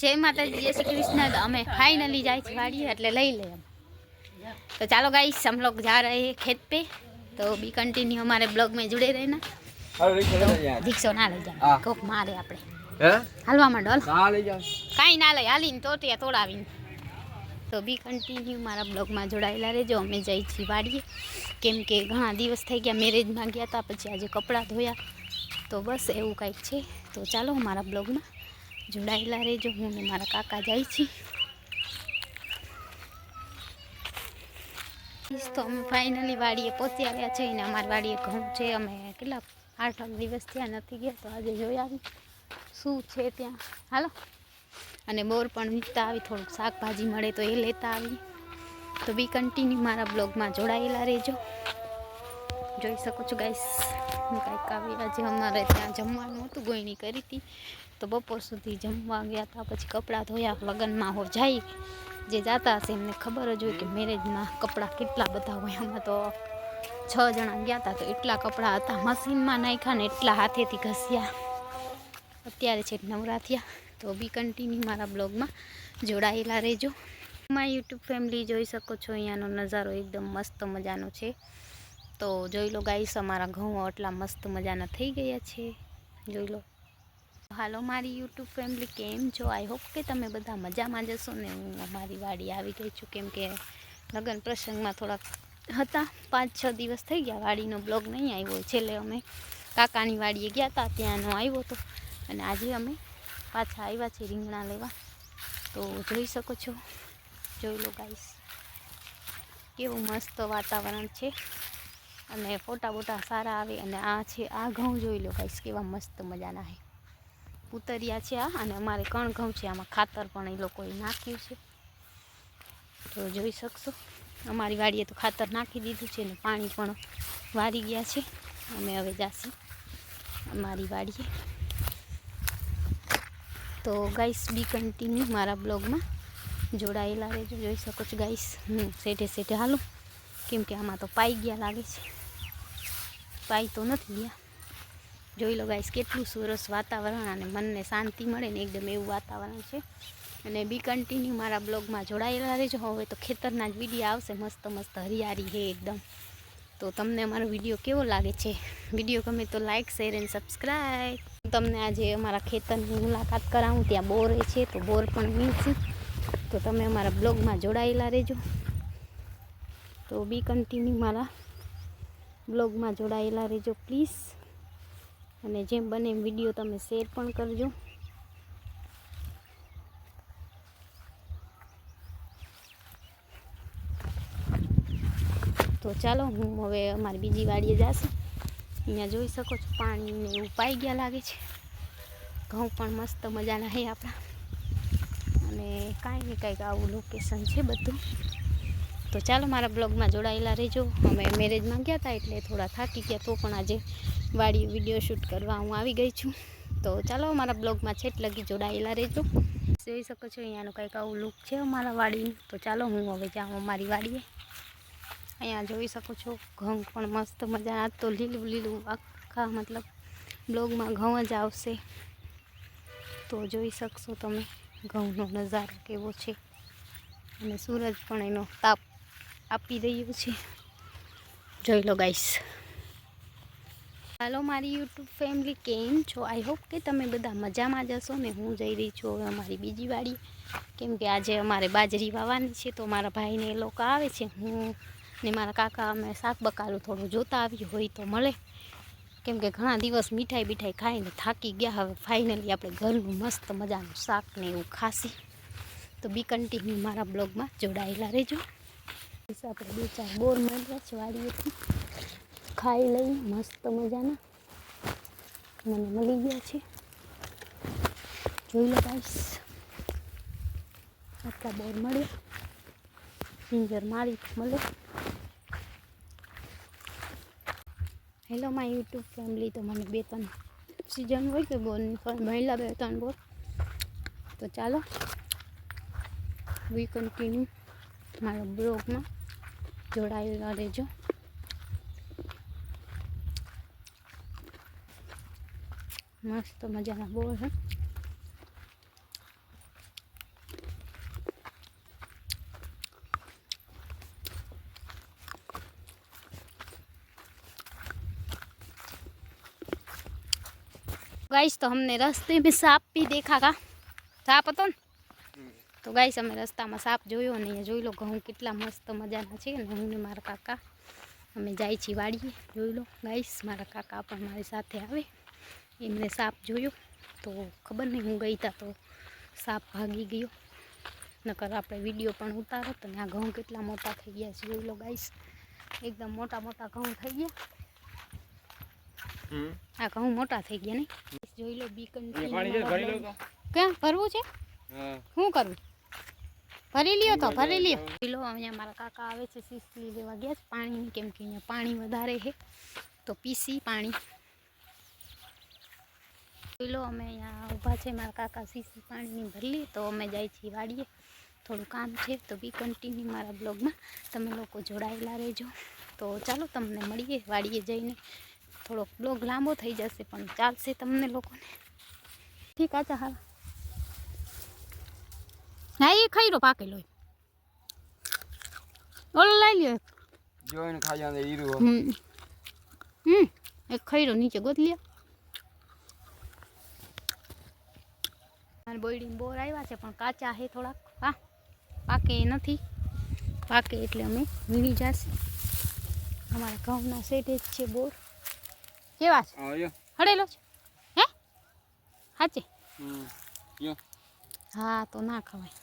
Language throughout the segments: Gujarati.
જય માતાજી જય શ્રી કૃષ્ણ તો અમે फाइनली જાય છે વાડીએ એટલે લઈ લે એમ तो चलो गाइस हम लोग जा रहे हैं खेत पे तो बी कंटिन्यू हमारे ब्लॉग में जुड़े रहना હાલો રિક્ષા લઈ જાય દીક્ષો ના લઈ જાય હા. કોક મારે આપણે હે હાલવા માંડો હાલો ના લઈ જાવ કાંઈ ના લઈ હાલીને તો ત્યાં તોડાવીને તો બી કન્ટિન્યુ મારા બ્લોગમાં જોડાયેલા રહેજો અમે જઈ છીએ વાડીએ કેમ કે ઘણા દિવસ થઈ ગયા મેરેજમાં ગયા હતા પછી આજે કપડાં ધોયા તો બસ એવું કંઈક છે તો ચાલો મારા બ્લોગમાં જોડાયેલા રહેજો. હું ને મારા કાકા જાય છીએ તો અમે ફાઇનલી વાડીએ પહોંચી આવ્યા છે અને અમારી વાડીએ ઘઉં છે. અમે કેટલા આઠ આઠ દિવસ ત્યાં નથી ગયા, તો આજે જોઈ આવી. શું છે ત્યાં? હાલો. અને બોર પણ વીકતા આવી, થોડુંક શાકભાજી મળે તો એ લેતા આવી. તો બી કન્ટિન્યુ મારા બ્લોગમાં જોડાયેલા રહેજો. જોઈ શકો છો ગાઈસ કાંઈક આવી આજે અમારે ત્યાં જમવાનું હતું, ગોયણી કરી હતી. તો બપોર સુધી જમવા ગયા હતા. પછી કપડાં ધોયા, લગ્નમાં હો જાય. જે જાતા હશે એમને ખબર જ હોય કે મેરેજમાં કપડાં કેટલા બધા હોય. અમે તો છ જણા ગયા હતા, તો એટલા કપડાં હતા. મશીનમાં નાખ્યા ને એટલા હાથેથી ઘસ્યા. અત્યારે છે નવરા થયા. તો બી કન્ટિન્યુ મારા બ્લોગમાં જોડાયેલા રહેજો. મારી યુટ્યુબ ફેમિલી જોઈ શકો છો. અહીંયાનો નજારો એકદમ મસ્ત મજાનો છે. તો જોઈ લો ગાઈસ, અમારા ઘઉં આટલા મસ્ત મજાના થઈ ગયા છે. જોઈ લો. હાલો, મારી યુટ્યુબ ફેમિલી કેમ છો? આઈ હોપ કે તમે બધા મજામાં જશો ને. હું અમારી વાડી આવી ગઈ છું, કેમ કે લગ્ન પ્રસંગમાં થોડાક હતા. પાંચ, છ દિવસ થઈ ગયા વાડીનો બ્લોગ નહીં આવ્યો. છેલ્લે અમે કાકાની વાડીએ ગયા હતા ત્યાંનો આવ્યો હતો અને આજે અમે પાછા આવ્યા છીએ રીંગણા લેવા. તો જોઈ શકો છો. જોઈ લો ગાઈસ, કેવું મસ્ત વાતાવરણ છે. અને ફોટા બોટા સારા આવે અને આ છે, આ ઘઉં જોઈ લો ગાઈસ કેવા મસ્ત મજાના છે. પૂતરિયા છે આ અને અમારે કણ ઘઉં છે, આમાં ખાતર પણ એ લોકોએ નાખ્યું છે. તો જોઈ શકશો, અમારી વાડીએ તો ખાતર નાખી દીધું છે ને પાણી પણ વારી ગયા છે. અમે હવે જાશું અમારી વાડીએ. તો ગાઈસ, બી કન્ટિન્યુ મારા બ્લોગમાં જોડાયેલા રહેજો. જોઈ શકો છો ગાઈસ, હું સેઠે સેઠે હાલું. કેમ કે આમાં તો પાઈ ગયા લાગે છે. પાઈ તો નથી ગયા. જોઈ લો ગાઈસ કેટલું સરસ વાતાવરણ અને મનને શાંતિ મળે ને એકદમ એવું વાતાવરણ છે. અને બી કન્ટિન્યુ મારા બ્લોગમાં જોડાયેલા રહેજો. હવે તો ખેતરના જ વીડિયો આવશે. મસ્ત મસ્ત હરિયાળી છે એકદમ. તો તમને અમારો વીડિયો કેવો લાગે છે? વીડિયો ગમે તો લાઇક શેર એન્ડ સબસ્ક્રાઈબ તમને આજે અમારા ખેતરની મુલાકાત કરાવું. ત્યાં બોર છે તો બોર પણ મીન્સ તો તમે અમારા બ્લોગમાં જોડાયેલા રહેજો. તો બી કન્ટિન્યુ મારા બ્લોગમાં જોડાયેલા રહેજો, પ્લીઝ. અને જેમ બને એમ વીડિયો તમે શેર પણ કરજો. તો ચાલો, હું હવે અમારી બીજી વાડીએ જાશું. અહીંયા જોઈ શકો છો, પાણીને એવું પાઈ ગયા લાગે છે. ઘઉં પણ મસ્ત મજાના છે આપણા. અને કાંઈ ને કાંઈક આવું લોકેશન છે બધું. તો ચાલો મારા બ્લોગમાં જોડાયેલા રહેજો. અમે મેરેજમાં ગયા હતા એટલે થોડા થાકી ગયા, તો પણ આજે વાડી વીડિયો શૂટ કરવા હું આવી ગઈ છું. તો ચાલો મારા બ્લોગમાં છેટ લગી જોડાયેલા રહેજો. જોઈ શકો છો અહીંયાનું કંઈક આવું લુક છે અમારા વાડીનું. તો ચાલો હું હવે જાઉં અમારી વાડીએ. અહીંયા જોઈ શકો છો, ઘઉં પણ મસ્ત મજા આ તો લીલું લીલું આખા મતલબ બ્લોગમાં ઘઉં જ આવશે. તો જોઈ શકશો તમે ઘઉંનો નજારો કેવો છે. અને સૂરજ પણ એનો તાપ આપી રહ્યું છે. જોઈ લો ગાઈસ હાલો મારી યુટ્યુબ ફેમિલી કેમ છો? આઈ હોપ કે તમે બધા મજામાં જશો ને હું જઈ રહી છું હવે અમારી બીજી વાડી. કેમ કે આજે અમારે બાજરી વાવવાની છે તો મારા ભાઈને એ લોકો આવે છે. હું ને મારા કાકા અમે શાક બકાલું થોડું જોતા આવ્યું હોય તો મળે. કેમ કે ઘણા દિવસ મીઠાઈ બીઠાઈ ખાઈને થાકી ગયા, હવે ફાઇનલી આપણે ઘરનું મસ્ત મજાનું શાક ને એવું ખાસી. તો બી કન્ટિન્યુ મારા બ્લોગમાં જોડાયેલા રહેજો. આપણે બે ચાર બોર મળ્યા છે વાડીએથી. ખાઈ લઈ, મસ્ત મજાના. મને મળી ગયા છે. જોઈ લો ગાઈસ આટલા બોર મળ્યા. સિંજર મારી મળે. હેલો માય યુટ્યુબ ફેમિલી તો મને બે ત્રણ સિઝન હોય કે બોરની મહિલા બે ત્રણ બોર. તો ચાલો વી કન્ટિન્યુ મારા બ્લોગમાં જોડાયેલા રહેજો મસ્ત મજાના બોલ છે गाइस तो हमने रास्ते में सांप भी देखा था सांप तो તો ગાઈસ અમે રસ્તામાં સાપ જોયો ને અહીંયા જોઈ લો ઘઉં કેટલા મસ્ત મજાના છે ને હું ને મારા કાકા. અમે જાય છીએ વાડીએ જોઈ લો. ગાઈસ મારા કાકા પણ મારી સાથે આવે. એમને સાપ જોયો. તો ખબર નહીં હું ગઈ તા તો સાપ ભાગી ગયો. નકર આપણે વીડિયો પણ ઉતારો તો આ ઘઉં કેટલા મોટા થઈ ગયા છે જોઈ લો ગાઈસ. એકદમ મોટા મોટા ઘઉં થઈ ગયા. આ ઘઉં મોટા થઈ ગયા નહીં જોઈ લો બી ક્યાં? ભરવું છે? શું કરવું ભરી લ્યો તો ભરી લ્યો. પીલો અહીંયા મારા કાકા આવે છે સીસલી લેવા ગયા છે પાણીની કેમ કે અહીંયા પાણી વધારે છે. તો પીસી પાણી. પીલો અમે અહીંયા ઊભા છે મારા કાકા સીસી પાણીની ભરલી તો અમે જાય છીએ વાડીએ. થોડું કામ છે તો બી કન્ટિન્યુ મારા બ્લોગમાં. તમે લોકો જોડાયેલા રહેજો. તો ચાલો તમને મળીએ વાડીએ જઈને. થોડોક બ્લોગ લાંબો થઈ જશે પણ ચાલશે તમને લોકોને. ઠીક આચા હાલ. હા એ ખૈરો પાકેલો ઓલો લઈ લ્યો. જોઈને ખાઈ જાય હીરું હમ હમ એક ખૈરો નીચે ગોત લ્યો મારે બોયડીને બોર આવ્યા છે પણ કાચા છે થોડાક હા પાકે નથી પાકે એટલે અમે વીણી જશે અમારા ઘઉંના સેટે જ છે બોર કેવા છે હડેલો છે હે સાચે હા તો ના ખવાય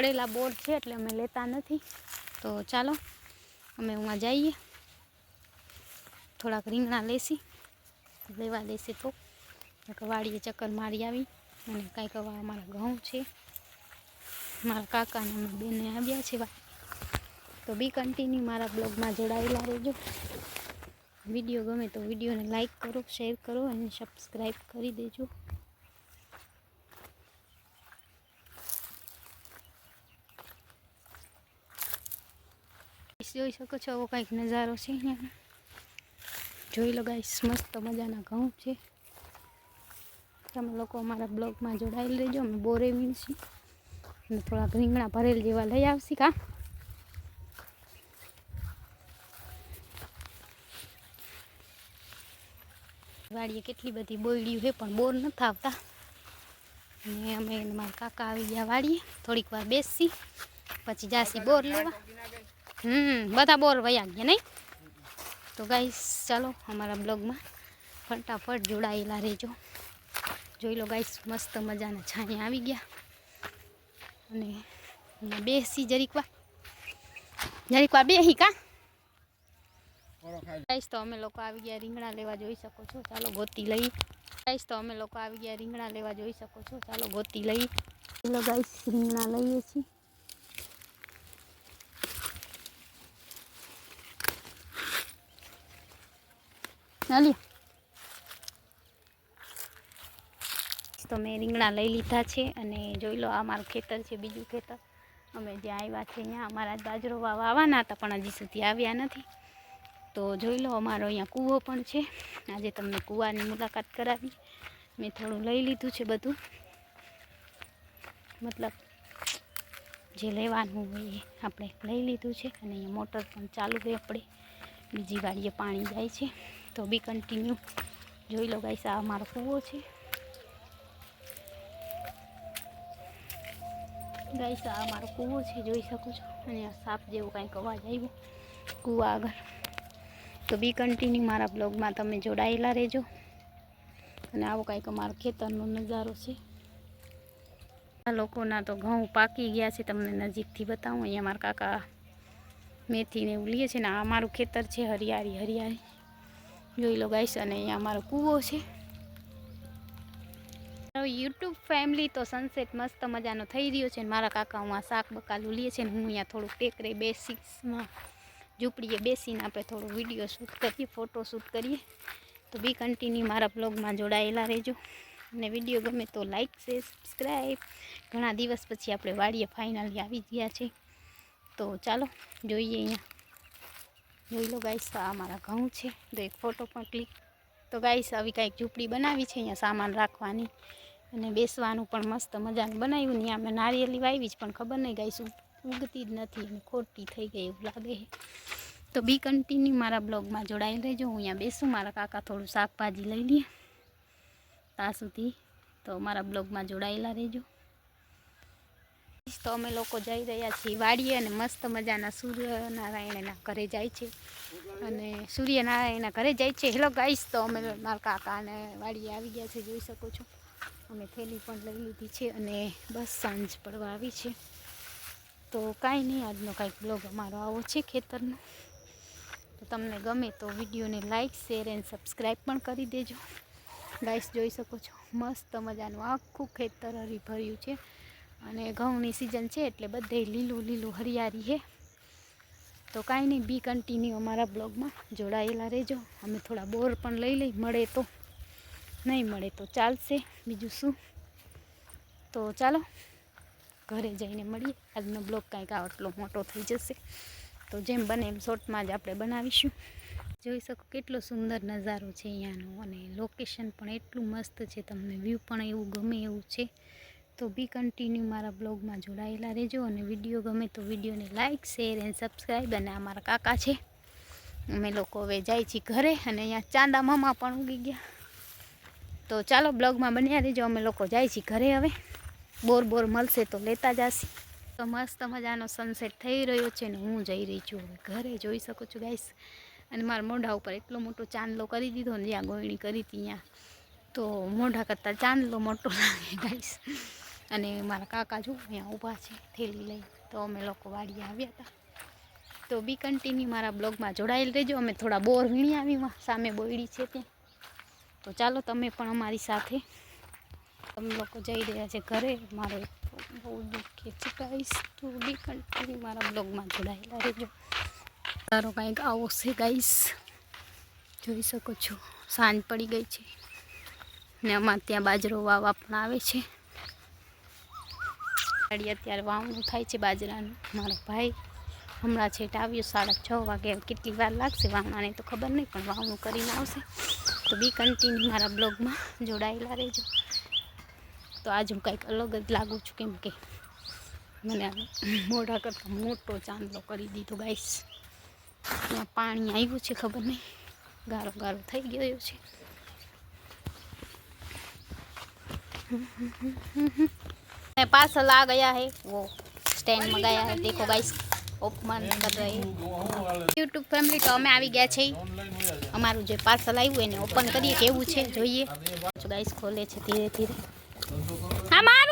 પડેલા બોર છે એટલે અમે લેતા નથી. તો ચાલો, અમે ઉમાં જઈએ. થોડાક રીંગણા લેશી, લેવા દેશે તો. વાડીએ ચક્કર મારી આવી અને કાંઈક અમારા ઘઉં છે. મારા કાકાને અમે બેને આવ્યા છે તો બી કન્ટિન્યુ મારા બ્લોગમાં જોડાયેલા રહેજો. વીડિયો ગમે તો વિડીયોને લાઈક કરો, શેર કરો અને સબસ્ક્રાઈબ કરી દેજો. જોઈ શકો છો, આવો કંઈક નજારો છે અહીંયા. જોઈ લો ગાઈસ મસ્ત મજાના ઘઉં છે. તમે લોકો અમારા બ્લોગમાં જોડાયેલ રહેજો, અમે બોરે વીણશી અને થોડાક રીંગણા ભરેલ જેવા લઈ આવશી કા? વાડીએ કેટલી બધી બોયડીઓ છે, પણ બોર નથી આવતા. અને અમે મારા કાકા આવી ગયા વાડીએ, થોડીક વાર બેસી, પછી જાસી બોર લેવા. હમ બધા બોર વયા ગયા નહીં? તો ગાઈસ ચાલો અમારા બ્લોગમાં ફટાફટ જોડાયેલા રહેજો. જોઈ લો ગાઈસ મસ્ત મજાના છાંયા આવી ગયા. અને બેસી જરીકવા જરીકવા બેસી કા? ગાઈસ તો અમે લોકો આવી ગયા રીંગણા લેવા જોઈ શકો છો. ચાલો ગોતી લઈ ગાઈસ તો અમે લોકો આવી ગયા રીંગણા લેવા જોઈ શકો છો. ચાલો ગોતી લઈ ચાલો ગાઈસ રીંગણા લઈએ છીએ. ચાલી તો મેં રીંગણા લઈ લીધા છે અને જોઈ લો આ મારું ખેતર છે, બીજું ખેતર. અમે જ્યાં આવ્યા છે અહીંયા અમારા બાજરો આવવાના હતા, પણ હજી સુધી આવ્યા નથી. તો જોઈ લો અમારો અહીંયા કૂવો પણ છે. આજે તમને કૂવાની મુલાકાત કરાવી. મેં થોડું લઈ લીધું છે બધું. મતલબ જે લેવાનું હોય એ આપણે લઈ લીધું છે અને અહીંયા મોટર પણ ચાલુ હોય આપણે બીજી વાડીએ પાણી જાય છે. તો બી કન્ટિન્યુ જોઈ લો ગાઈસ આ અમારો કૂવો છે. ગાઈસ આ અમારો કૂવો છે, જોઈ શકો છો. અને આ સાપ જેવો કાંઈક અવાજ આવ્યો. કૂવા આગળ. તો બી કન્ટિન્યુ મારા બ્લોગમાં તમે જોડાયેલા રહેજો. અને આવો કાંઈક અમારો ખેતરનો નજારો છે. આ લોકોના તો ઘઉં પાકી ગયા છે, તમને નજીકથી બતાવું. અહીંયા મારા કાકા મેથીને એવું લે છે ને, આ અમારું ખેતર છે હરિયાળી હરિયાળી. જોઈ લો ગાઈશ અને અહીંયા અમારો કૂવો છે. યુટ્યુબ ફેમિલી તો સનસેટ મસ્ત મજાનો થઈ રહ્યો છે મારા કાકા હું આ શાક બકાલું લે છે ને હું અહીંયા થોડુંક ટેકરે બેસીમાં ઝૂંપડીએ બેસીને આપણે થોડો વીડિયો શૂટ કરીએ ફોટો શૂટ કરીએ. તો બી કન્ટિન્યુ મારા બ્લોગમાં જોડાયેલા રહેજો. અને વીડિયો ગમે તો લાઈક છે સબસ્ક્રાઈબ ઘણા દિવસ પછી આપણે વાડીએ ફાઇનલી આવી ગયા છે. તો ચાલો, જોઈએ અહીંયા. જોઈ લો ગાઈસ, આ મારા ઘઉં છે. તો એક ફોટો પણ ક્લિક તો ગાઈસ, આવી કાંઈક ઝૂંપડી બનાવી છે, અહીંયા સામાન રાખવાની. અને બેસવાનું પણ મસ્ત મજાનું બનાવ્યું. ને અમે નારિયેલી વાવી જ, પણ ખબર નહીં ગાઈસ ઉગતી જ નથી અને ખોટી થઈ ગઈ એવું લાગે છે. તો બી કન્ટિન્યુ મારા બ્લોગમાં જોડાઈ રહેજો. હું અહીંયા બેસું, મારા કાકા થોડું શાકભાજી લઈ લઈએ ત્યાં સુધી તો મારા બ્લોગમાં જોડાયેલા રહેજો. તો અમે લોકો જઈ રહ્યા છીએ વાડીએ અને મસ્ત મજાના સૂર્યનારાયણના ઘરે જાય છે. અને સૂર્યનારાયણના ઘરે જાય છે. હેલો ગાઈસ તો અમે મારા કાકાને વાડીએ આવી ગયા છે, જોઈ શકો છો. અમે થેલી પણ લઈ લીધી છે અને બસ સાંજ પડવા આવી છે. તો કાંઈ નહીં, આજનો કાંઈક બ્લોગ અમારો આવો છે ખેતરનો. તો તમને ગમે તો વિડીયોને લાઇક શેર એન્ડ સબસ્ક્રાઈબ પણ કરી દેજો. ગાઈસ જોઈ શકો છો, મસ્ત મજાનું આખું ખેતર હરીભર્યું છે. અને ઘઉંની સિઝન છે એટલે બધે લીલું લીલું હરિયાળી છે. તો કાંઈ નહીં બી કન્ટિન્યુ અમારા બ્લોગમાં જોડાયેલા રહેજો. અમે થોડા બોર પણ લઈ લઈ, મળે તો. નહીં મળે તો ચાલશે. બીજું શું? તો ચાલો, ઘરે જઈને મળીએ. આજનો બ્લોગ કાંઈક આટલો મોટો થઈ જશે. તો જેમ બને એમ શોર્ટમાં જ આપણે બનાવીશું. જોઈ શકો કેટલો સુંદર નજારો છે અહીંયાનો. અને લોકેશન પણ એટલું મસ્ત છે. તમને વ્યૂ પણ એવું ગમે એવું છે. તો બી કન્ટિન્યુ મારા બ્લોગમાં જોડાયેલા રહેજો અને વીડિયો ગમે તો વિડીયોને લાઇક શેર એન્ડ સબસ્ક્રાઈબ અને આ મારા કાકા છે, અમે લોકો હવે જાય છીએ ઘરે અને અહીંયા ચાંદા મામા પણ ઉગી ગયા. તો ચાલો બ્લોગમાં બન્યા રહેજો, અમે લોકો જાય છીએ ઘરે હવે. બોર બોર મળશે તો લેતા જશે. તો મસ્ત મજાનો સનસેટ થઈ રહ્યો છે ને હું જઈ રહી છું હવે ઘરે, જોઈ શકું છું ગાઈસ અને મારા મોઢા ઉપર એટલો મોટો ચાંદલો કરી દીધો ને જ્યાં ગોયણી કરી હતી ત્યાં. તો મોઢા કરતાં ચાંદલો મોટો લાગે ગાઈસ અને મારા કાકા જો અહીંયા ઊભા છે, થેલી લઈ તો અમે લોકો વાડીએ આવ્યા હતા. તો બી કન્ટિન્યુ મારા બ્લોગમાં જોડાયેલ રહેજો. અમે થોડા બોર વીણી આવીમાં સામે બોયડી છે ત્યાં. તો ચાલો તમે પણ અમારી સાથે. તમે લોકો જઈ રહ્યા છે ઘરે. મારે બહુ દુઃખે છે ગાઈસ તો બી કન્ટિન્યુ મારા બ્લોગમાં જોડાયેલા રહેજો. તારો કાંઈક આવો છે ગાઈસ જોઈ શકો છો. સાંજ પડી ગઈ છે. ને અમારે ત્યાં બાજરો વાવવા પણ આવે છે. ગાડી અત્યારે વાવણું થાય છે બાજરાનું. મારો ભાઈ હમણાં છેટ આવ્યો સાડા છ વાગે. કેટલી વાર લાગશે વાવણાને તો ખબર નહીં, પણ વાવણું કરીને આવશે. તો બી કન્ટિન્યુ મારા બ્લોગમાં જોડાયેલા રહેજો. તો આજ હું કંઈક અલગ જ લાગુ છું કેમ કે મને મોઢા કરતાં મોટો ચાંદલો કરી દીધો ગાઈસ ત્યાં પાણી આવ્યું છે, ખબર નહીં. ગારો ગારો થઈ ગયો છે. पार्सल आ गया है वो स्टैंड मंगाया है देखो गाइस ઓપન કર રહે યુટ્યુબ ફેમિલી તો અમે આવી ગયા છે અમારું જે પાર્સલ આવ્યું એને ઓપન કરીએ કેવું છે જોઈએ ગાઈસ ખોલે છે ધીરે ધીરે હા માર